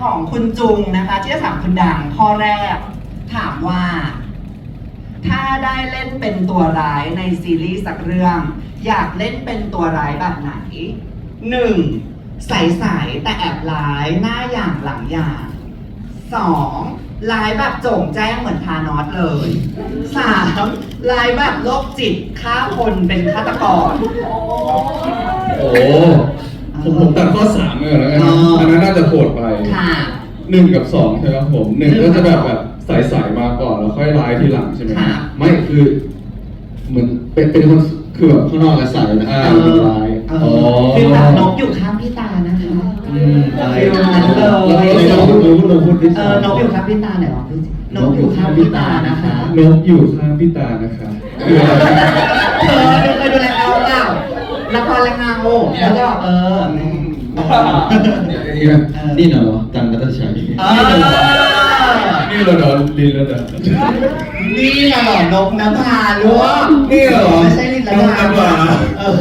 ของคุณจุงนะคะที่จะถามคุณดังข้อแรก ถามว่า ถ้าได้เล่นเป็นตัวร้ายในซีรีส์สักเรื่อง อยากเล่นเป็นตัวร้ายแบบไหนหนึ่งใสๆแต่แอบร้ายหน้าอย่างหลังอย่างสองร้ายแบบโจ่งแจ้งเหมือนทานอสเลยสามร้ายแบบโรคจิตฆ่าคนเป็นฆาตกร โอ้ ผมผมตัดข้อสามเลยแล้วกันอ๋นะออัอันนั้นน่าจะโหดไปค่ะ หนึ่งกับสองใช่ไหมครับผมหนึ่งหนึ่ก็งกับจะแบบสองแบบใสๆมาก่อนแล้วค่อยร้ายทีหลังใช่ไหมค่ะไม่คือเหมือนเป็นเป็นคนคือแบบข้างนอกอะใส่นะอ่าเป็นลายเออฟิลแบบนกอยู่ข้างพี่ตานะคะอืมอะไรฟิลนั้นเลแล้วยเราพูดเราพูดเราพูดดิเออนกอยู่ข้างพี่ตาไหนลองพูดสินกอยู่ข้างพี่ตานะคะนกอยู่ข้างพี่ตานะคะคืออะไร เธอดูเคยดูแลเงาเป ละครละเงาแล้วก็เออ นี่นะเหรอตันรัตชัยเออนี่เราโดนลินแล้วนะนี่น่ะเหรอนกนภารู้ว่านี่เหรอไม่ใช่ลินละนกนภาเออ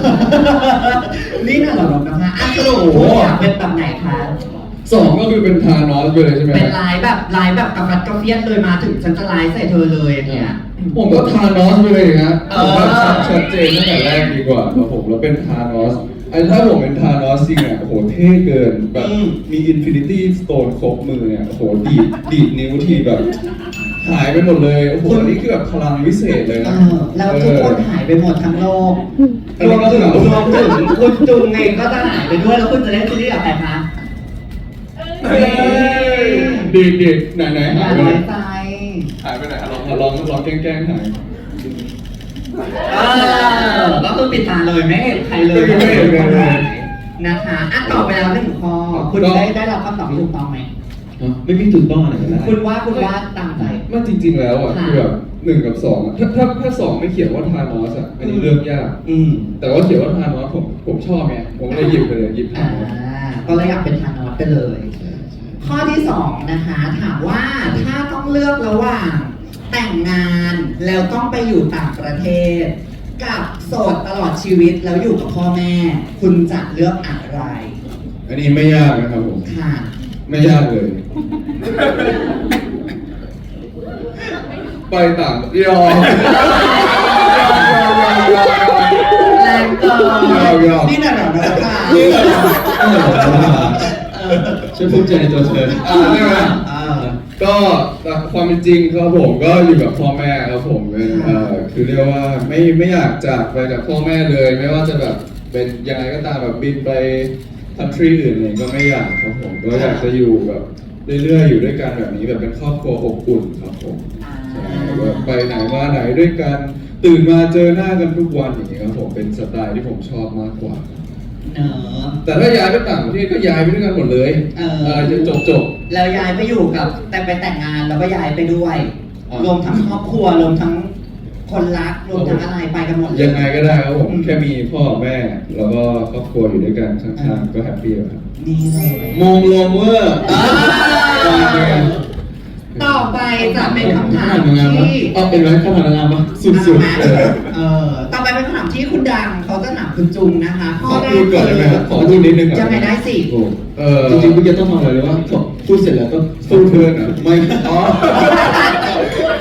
นี่น่ะเหรอนกนภาอะสรุปอยากเป็นแบบไหนคะ สองก็คือเป็นทานอสไปเลยใช่ไหมเป็นลายแบบลายแบบกระฟัดกระเฟียดเลยมาถึงฉันจะลายใส่เธอเลยอย่างเงี้ย ผมก็ทานอสไปเลยนะเอผอมแบบชัดชัดเจนตั้งแต่แรกดีกว่าครับผมแล้วเป็นทานอสไอ้ถ้าผมเป็นทานอสจริงอะโอ้โหเท่เกินแบบมีอินฟินิตี้สโตนครบมือเนี่ยโอ้โหดีดดีดนิ้วทีแบบหายไปหมดเลยโอ้โหอันนี่คือแบบพลังวิเศษเลยเอนะอแล้วทุกคนหายไปหมดทั้งโลกอันรนี้วมก็ถึงเหงารวมถึงคุณจุงเองก็จะหายไปด้วยแล้วคุณจะเล่นซีรีส์กับใครคะเฮ้ย ดีดดีดไหนไหนอหาย่ายไปไหนน้อยใจหายไปไหนอะลองลองลองแกล้งแกล้งหายเออก็คือปิดตาเลยไม่เห็นใครเลยไม่เห็นไม่เห็นไม่เห็นนะคะอะตอบไปแล้วหนึ่งข้อคุณได้ได้รับคำตอบที่ถูกต้องไหมไม่มีถูกต้องอะไรกันนะคุณว่าคุณว่าตามใจมันจริง ๆ แล้วอะค่ะคือแบบหนึ่งกับสองอะถ้าถ้าถ้าสองไม่เขียนว่าทานอสอะอันนี้เรื่องยากอืมแต่ว่าเขียนว่าทานอสผมผมชอบไงผมก็เลยหยิบไปเลยหยิบทาอ่านอสก็เลยอยากเป็นทานอสไปเลย ข้อที่สองนะคะถามว่าถ้าต้องเลือกระหว่างแต่งงานแล้วต้องไปอยู่ต่างประเทศ กับโสดตลอดชีวิตแล้วอยู่กับพ่อแม่ คุณจะเลือกอะไร อันนี้ไม่ยากนะครับผม ค่ะ ไม่ยากเลย ไปต่างยอมแรงเกินยอมยอมนี่น่ะเหรอนะคะ นี่เหรอเออช่วยภูมิใจในตัวเธออ่าใช่ไหมเออก็ความเป็นจริงครับผมก็อยู่กับพ่อแม่ครับผมเป็นเอ่อคือเรียกว่าไม่ไม่อยากจากไปจากพ่อแม่เลย ไม่ว่าจะแบบเป็นยังไงก็ตามแบบบินไปคันทรีอื่นอะไรก็ไม่อยากครับผมก็อยากจะอยู่แบบเรื่อยๆอยู่ด้วยกันแบบนี้แบบเป็นครอบครัวอบอุ่นครับผมใช่แบบไปไหนมาไหนด้วยกันตื่นมาเจอหน้ากันทุกวันอย่างนี้ครับผมเป็นสไตล์ที่ผมชอบมากกว่า เนอะแต่ถ้าย้ายไปต่างประเทศก็ย้ายไปด้วยกันหมดเลยเออะไรจะจบจบ แล้วย้ายไปอยู่กับ แต่ไปแต่งงานแล้วก็ย้ายไปด้วยอะรวมทั้งครอบครัวรวมทั้งคนรักรวมทั้งอะไรไปกันหมดเลยยังไงก็ได้ครับผมอืมแค่มีพ่อแม่ แล้วก็ครอบครัวอยู่ด้วยกันข้างๆก็แฮปปี้แล้วครับนี่เลย มงลงเวอร์อ่า ต่อไปจะเป็นคำถามงานปะที่เอาเป็นไรข้าทำงานปะสุดๆเออเออต่อไปเป็นคำถามที่คุณดังเขาจะถามคุณจุงนะคะขข้ออแรพูกดก่อนได้ไหมครับขอพูดนิดนึงก่อนยังไงได้สิโอ้เออจริงๆเมื่อกี้ต้องทำอะไรเลยว่าพูดเสร็จแล้วก็สู้เพื่อนอะไม่อ๋อ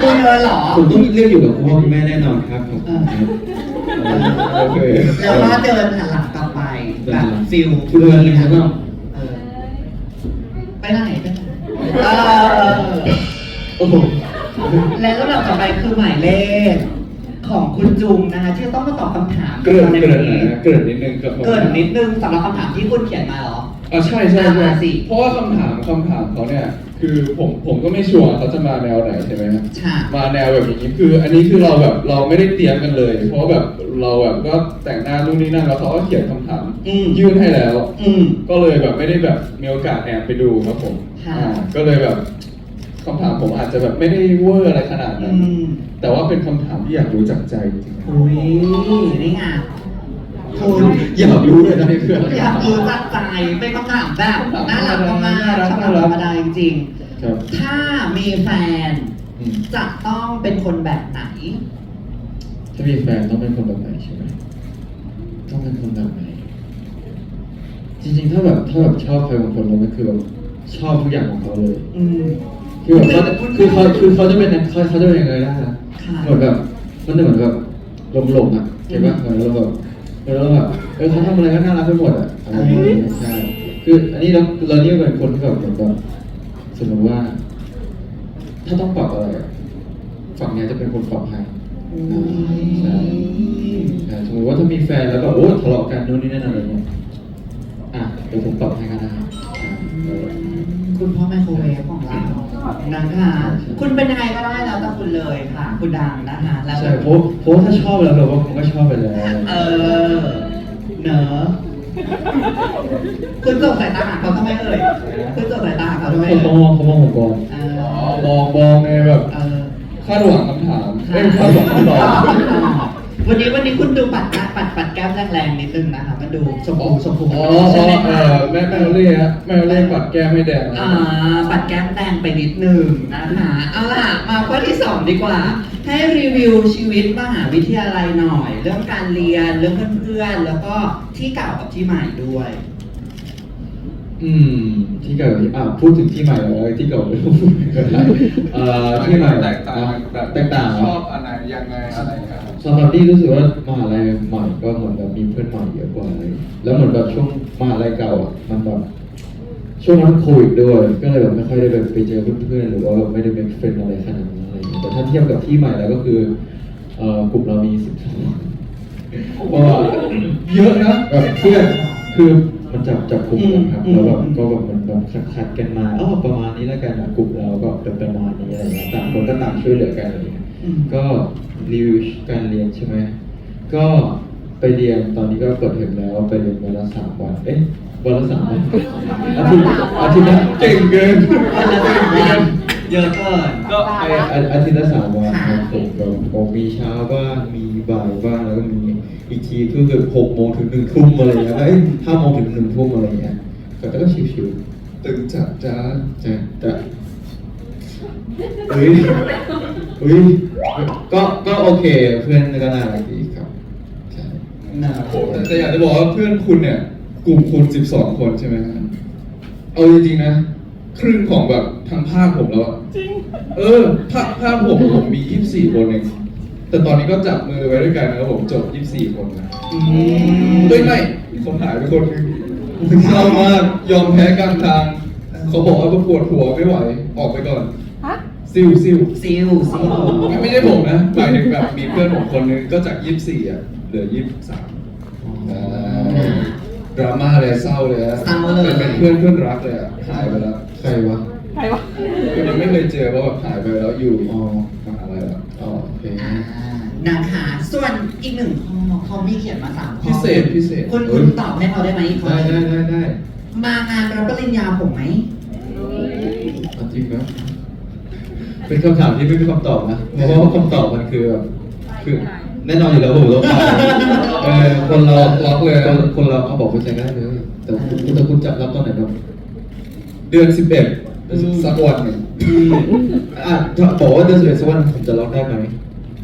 คุณเลยเหรอ ผมต้องเรียกอยู่กับคุณพ่อคุณแม่แน่นอนครับผมเออ โอเคแล้วก็เดินหันหลังกลับไปแบบฟิลคุณเดินเลยครับเออไปไหนไปไหนเออโอ้โห และลำดับต่อไปคือหมายเลขของคุณจุงนะคะที่จะต้องมาตอบคำถามเกิดในเกิวัดนนี้นะเกิดนิดนึงครับผมเกิดนิดนึงสำหรับคำถามที่คุณเขียนมาเหรอ อะใช่ใช่ใช่อ่าสิ เพราะว่าคำถามคำถามเขาเนี่ยคือผมผมก็ไม่ชัวร์เขาจะมาแนวไหนใช่ไหมครับค่ะ มาแนวแบบนี้คืออันนี้คือเราแบบเราไม่ได้เตรียมกันเลย เพราะแบบเราแบบก็แต่งหน้านู่นนี่นั่นแล้วเขาก็เขียนคำถามอืม ยื่นให้แล้ว อืม ก็เลยแบบไม่ได้แบบมีโอกาสแอบไปดูครับผมค่ะ อ่าก็เลยแบบ คำถามผมอาจจะแบบไม่ได้เวอร์อะไรขนาดอืนั้นมแต่ว่าเป็นคำถามที่อยากรู้จากใจจริงๆอุ้ยนี่ไงคุณอยากรู้เลยนะเพื่อน อยากรู้จักใจเป็นคำถามแบบน่ารักมากๆคำถามธรรมดาจริงครับ ๆ ถ้ามีแฟนอืมจะต้องเป็นคนแบบไหน ถ้ามีแฟนต้องเป็นคนแบบไหนใช่ไหมต้องเป็นคนแบบไหน จริงๆ ถ้าแบบถ้าแบบชอบใครบางคนเราไม่คือแบบชอบทุกอย่างของเขาเลย อืม คือแบบเขาคือเขาคือเขาจะเป็นเขาเขาจะเป็นยังไงได้นะค่ะเหมือนแบบมันจะเหมือนแบบหลงๆอะเห็นปะเหมือนเราแบบเหมือนเราแบบเออเขาทำอะไรก็น่ารักไปหมดอะอะไรอย่างเงี้ยใช่คืออันนี้เราเรานี่เป็นคนที่แบบเหมือนแบบสมมติว่า ถ้าต้องปรับอะไรอะฝั่งเนี้ยจะเป็นคนปรับให้อ่าใช่ใช่สมมติว่าถ้ามีแฟนแล้วแบบโอ้ทะเลาะกันนู่นนี่นั่นอะไรเงี้ยอะเดี๋ยวผมปรับให้ก็ได้อะเออคุณพ่อไมโครเวฟของเรา นะคะ คุณเป็นยังไงก็ได้แล้วแต่คุณเลยค่ะ คุณดังนะคะแล้วใช่เพราะเพราะว่าถ้าชอบแล้วเราก็มันก็ชอบไปแล้วเออเนอะคุณส่งสายตาหาเขาทำไมเอ่ยคุณส่งสายตาหาเขาทำไมเขาเอ่ยมองเขามองผมก่อนเออ๋ออมองมองไงแบบเออคาดหวังคำถามเอ้ยคาดหวังคำตอบ วันนี้วันนี้คุณดูปัดนะปัดปัดแก้มแรงๆนิดนึงนะคะมันดูชมพูชมพูอ๋อใช่ไหมเอคะอแม่แม่เล่ฮะแม่เล่ปัดแก้มให้แดงนะอ่าปัดแก้มแดงไปนิดนึงนะคะเอาล่ะมาข้อที่สองดีกว่า ให้รีวิวชีวิตมหาวิทยาลัยหน่อย เรื่องการเรียนเรื่องเพื่อนๆแล้วก็ที่เก่ากับที่ใหม่ด้วย อืม ที่เก่าอะพูดถึงที่ใหม่แล้วที่เก่าไม่ต้องพูดก็ได้เอ่อที่ใหม่แตกต่างแบบแตกต่างชเหรออบอันไหนยังไงอะไรอย่างเงี้ยครับสำหรับนี่รู้สึกว่ามหาลัยใหม่ก็เหมือนแบบมีเพื่อนใหม่เยอะกว่าเลยแล้วเหมือนแบบช่วงมหาลัยเก่าอะมันแบบช่วงนั้นโควิดด้วย ก็เลยแบบไม่ค่อยได้แบบไปเจอเพื่อนๆหรือว่าแบบไม่ได้เป็นเฟรนอะไรขนาดนั้นอะไรอย่างเงี้ยแต่ถ้าเทียบกับที่ใหม่แล้วก็คือเอ่อกลุ่มเรามีสิบสองเพราะว่าเยอะนะแบบเพื่อนคือ มันจับจับกลุ่มกันครับอืมแล้วแบบอืมก็แบบมันแบบคัดคัดกันมาอ๋อประมาณนี้แล้วกันอะกลุ่มเราก็เป็นประมาณนี้อะไรเงี้ยต่างคนก็ต่างช่วยเหลือกันอะไรเงี้ยอืมก็รีวิวการเรียนใช่ไหมก็ไปเรียนตอนนี้ก็เปิดเทอมแล้วไปเรียนวันละสามวัน เอ๊ะวันละสามวันอาทิตย์อาทิตย์ละเก่งเกินวันละสามวันเยอะเกินก็ไอ้อาอาทิตย์ละสามวันครับผมก็ก็มีเช้าบ้างมีบ่ายบ้างแล้วก็มี อีกทีก็คือหกโมงถึงหนึ่งทุ่มอะไรเงี้ยเอ้ยห้าโมงถึงหนึ่งทุ่มอะไรเงี้ยก็ก็ชิวๆตึงจัดจ้าใช่แต่เฮ้ยเฮ้ยก็ก็โอเคเพื่อนก็น่ารักดีครับใช่นะโอ้แต่แต่อยากจะบอกว่าเพื่อนคุณเนี่ย กลุ่มคุณ12คนใช่ไหมครับเอาจริงๆนะ ครึ่งของแบบทั้งภาคผมแล้วอะจริง เออภาคภาคผมผมมี24คนเอง แต่ตอนนี้ก็จับมือไว้ด้วยกันนะครับผมจบ 24 คนนะอืมเฮ้ยไม่มีคนหายไปคนหนึงเศร้ามากยอมแพ้กลางทาง เขาบอกว่าปวดหัวไม่ไหว ออกไปก่อนซิวซิวซิลซิลไม่ไม่ใช่ผมนะหมายถึงแบบมีเพื่อนผมคนนึงก็จาก 24 อะ เหลือ 23อ่าดราม่าเลยเศร้าเลยอะเศร้าเลย เป็นเพื่อนเพื่อนรักเลยอะหายไปแล้ว ใครวะ ใครวะคือยังไม่เคยเจอว่าแบบหายไปแล้วอยู่ อ๋อมหาลัยแล้วอ๋อโอเคอ่านะคะ ส่วนอีกหนึ่งข้อเขามีเขียนมาสามข้อพิเศษพิเศษคุณคุณตอบให้เขาได้ไหมอีกข้อได้หนึ่งได้ได้ได้มางานรับปริญญาผมไหมเอาจริงนะเป็นคำถามที่ไม่มีคำตอบนะเพราะว่าคำตอบมันคือแบบคือแน่นอนอยู่แล้วผมต้องไปเออคนเราล็อกเลยคนคนเราเอาบอกไปใจได้เลยแต่คุณแต่คุณจับรับตอนไหนครับเดือน11สักวันหนึ่ง อะถ้าบอกว่าเดือนสิบเอ็ดสักวันผมจะล็อกได้ไหม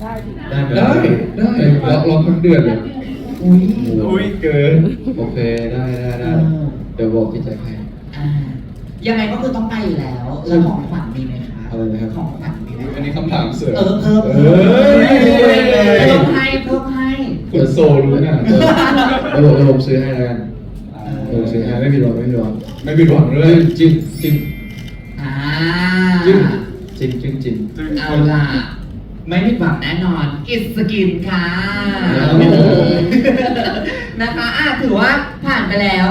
ได้ดิได้ไหมได้ได้ล็อกล็อกทั้งเดือนเลยอุ้ยอุ้ยเกินโอเคได้ได้ได้เออเดี๋ยวบอกพี่แจ็คให้อ่ายังไงก็คือต้องไปอยู่แล้ว แล้วของขวัญมีไหมคะอะไรนะครับของขวัญมีไหมอันนี้คำถามเสริมเออเพิ่มเอเพิ่ม้ยเพิ่มให้เพิ่มให้คุณโซรู้งานเดี๋ยวผมเดี๋ยวผมซื้อให้แล้วกันเดี๋ยวผมซื้อให้ไม่ผิดหวังไม่ผิดหวังไม่ผิดหวังเลยจริงจริงอ่า จริงจริงจริงจริง เอาล่ะ ไม่ผิดหวังแน่นอนอิสกินค่ะครับนะคะอะถือว่าผ่านไปแล้ว